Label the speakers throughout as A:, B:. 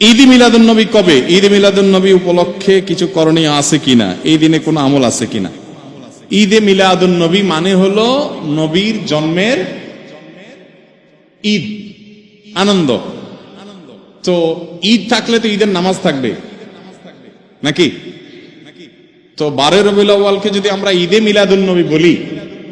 A: ঈদ মিলাদুন নবী কবে? ঈদ মিলাদুন নবী উপলক্ষে কিছু করণীয় আছে কিনা? এই দিনে কোনো আমল আছে কিনা? ঈদে মিলাদুন নবী মানে হলো নবীর জন্মের ঈদ, আনন্দ। তো ঈদ থাকলে তো ঈদের নামাজ থাকবে। নাকি? তো বারো রবিউল যদি আমরা ঈদে মিলাদুল নবী বলি,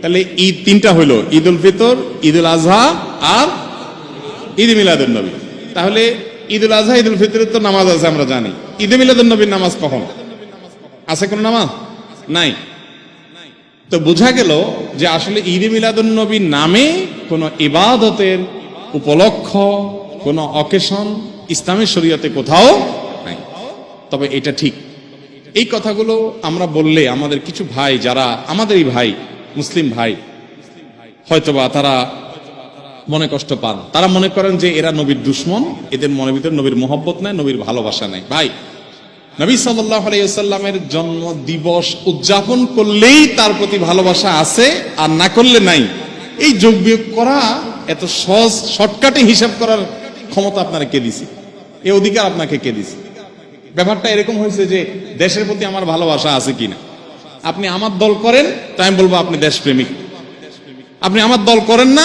A: তাহলে ঈদ তিনটা হলো ঈদ উল ফিতর ঈদ উল আজহা আর ঈদ মিলাদুল নবী। তাহলে ঈদ উল আজহা ঈদ উল ফিতরের তো নামাজ আছে, আমরা জানি। ঈদে মিলাদুল নবীর নামাজ কখন? আছে কোন নামাজ? নাই। তো বোঝা গেল যে আসলে ঈদে মিলাদুল নবীর নামে কোনো ইবাদতের উপলক্ষ, কোনো অকেশন ইসলামের শরীয়তে কোথাও নাই। তবে এটা ঠিক। এই কথাগুলো আমরা বললে আমাদের কিছু ভাই, যারা, আমাদেরই ভাই, মুসলিম ভাই, হয়তোবা তারা মনে কষ্ট পান। তারা মনে করেন যে এরা নবীর দুশ্মন, এদের মনের ভিতরে নবীর মোহব্বত নাই, নবীর ভালোবাসা নাই। ভাই, নবী সাল্লাহ আলাইসাল্লামের জন্ম দিবস উদযাপন করলেই তার প্রতি ভালোবাসা আছে আর না করলে নাই। এই যোগ বিয়োগ করা এত সহজ শর্টকাটে হিসাব করার ক্ষমতা আপনারা কে দিছি? এই অধিকার আপনাকে কে দিছে? ব্যাপারটা এরকম হয়েছে যে দেশের প্রতি আমার ভালোবাসা আছে কিনা? আপনি আমার দল করেন তাই আমি বলব আপনি দেশপ্রেমিক। আপনি আমার দল করেন না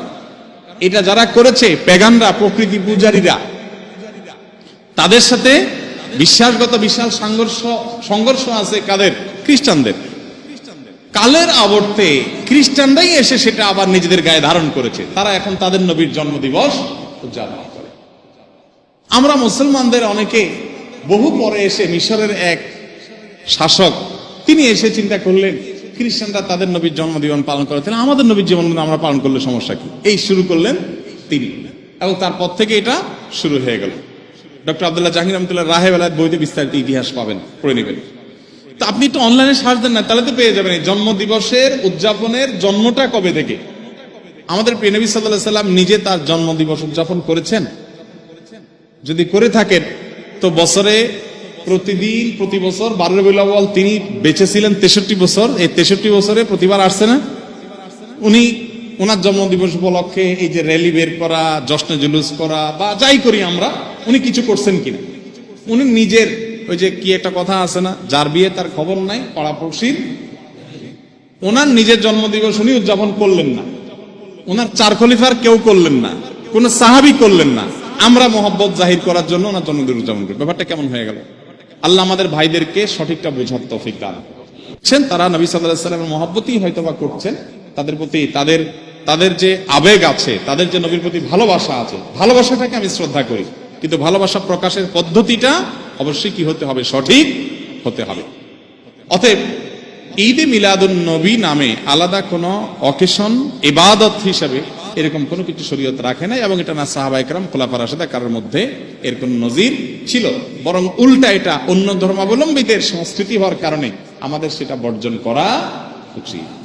A: এটা যারা করেছে, পেগানরা, প্রকৃতি পূজারীরা, তাদের সাথে বিশ্বাসগত বিশাল সংঘর্ষ সংঘর্ষ আছে কাদের? খ্রিস্টানদের। কালের আবর্তে খ্রিস্টানরাই এসে সেটা আবার নিজেদের গায়ে ধারণ করেছে। তারা এখন তাদের নবীর জন্মদিবস উদযাপন করে। আমরা মুসলমানদের অনেকে বহু পরে এসে মিশরের এক শাসক, তিনি এসে চিন্তা করলেন খ্রিস্টানরা তাদের নবীর জন্মদিবন পালন করে। তাহলে আমাদের নবীর জীবন আমরা পালন করলে সমস্যা কি? এই শুরু করলেন তিনি। এবং তারপর থেকে এটা শুরু হয়ে গেল। ডক্টর আবদুল্লাহ জাহির রহমতুল্লাহ রাহেব আলাদ বইতে বিস্তারিত ইতিহাস পাবেন, পড়ে নেবেন। তো আপনি একটু অনলাইনে সার্চ দেন না, তাহলে তো পেয়ে যাবেন এই জন্ম দিবসের উদযাপনের জন্মটা কবে থেকে? আমাদের প্রিয় নবী সাল্লাহ সাল্লাম নিজে তার জন্ম দিবস উদযাপন করেছেন? যদি করে থাকেন, তো বছরে প্রতিদিন, প্রতি বছর বারো রবিউল তিনি বেঁচে ছিলেন তেষট্টি বছর। এই তেষট্টি বছরে প্রতিবার আসছে না? উনি ওনার জন্মদিবস উপলক্ষে এই যে র্যালি বের করা, জশ্নে জুলুস করা, বা যাই করি আমরা, উনি কিছু করছেন কিনা? উনি নিজের, ওই যে কি একটা কথা আছে না, যার বিয়ে তার খবর নাই পাড়াপড়শির ওনার নিজের জন্মদিবস উনি উদযাপন করলেন না। ওনার চার খলিফার কেউ করলেন না। কোন সাহাবি করলেন না। আমরা মোহাব্বত জাহির করার জন্য ওনার জন্মদিন উদযাপন করি। ব্যাপারটা কেমন হয়ে গেল? আল্লাহ আমাদের ভাইদেরকে সঠিকটা বোঝার তৌফিক দান করছেন। তারা নবী সাল্লাহ সাল্লামের মহাব্বতই হয়তো বা করছেন। তাদের প্রতি তাদের তাদের যে আবেগ আছে, তাদের যে নবীর প্রতি ভালোবাসা আছে, ভালোবাসাটাকে আমি শ্রদ্ধা করি। কিন্তু ভালোবাসা প্রকাশের পদ্ধতিটা অবশ্যই কি হতে হবে? সঠিক হতে হবে। অতএব ঈদে মিলাদুন নবী নামে আলাদা কোনো অকেশন, ইবাদত হিসাবে এরকম কোনো কিছু শরীয়ত রাখে নাই এবং এটা না সাহাবাইকরাম খোলাফার সাথে কারোর মধ্যে এর কোন নজির ছিল। বরং উল্টা এটা অন্য ধর্মাবলম্বীদের সংস্কৃতি হওয়ার কারণে আমাদের সেটা বর্জন করা উচিত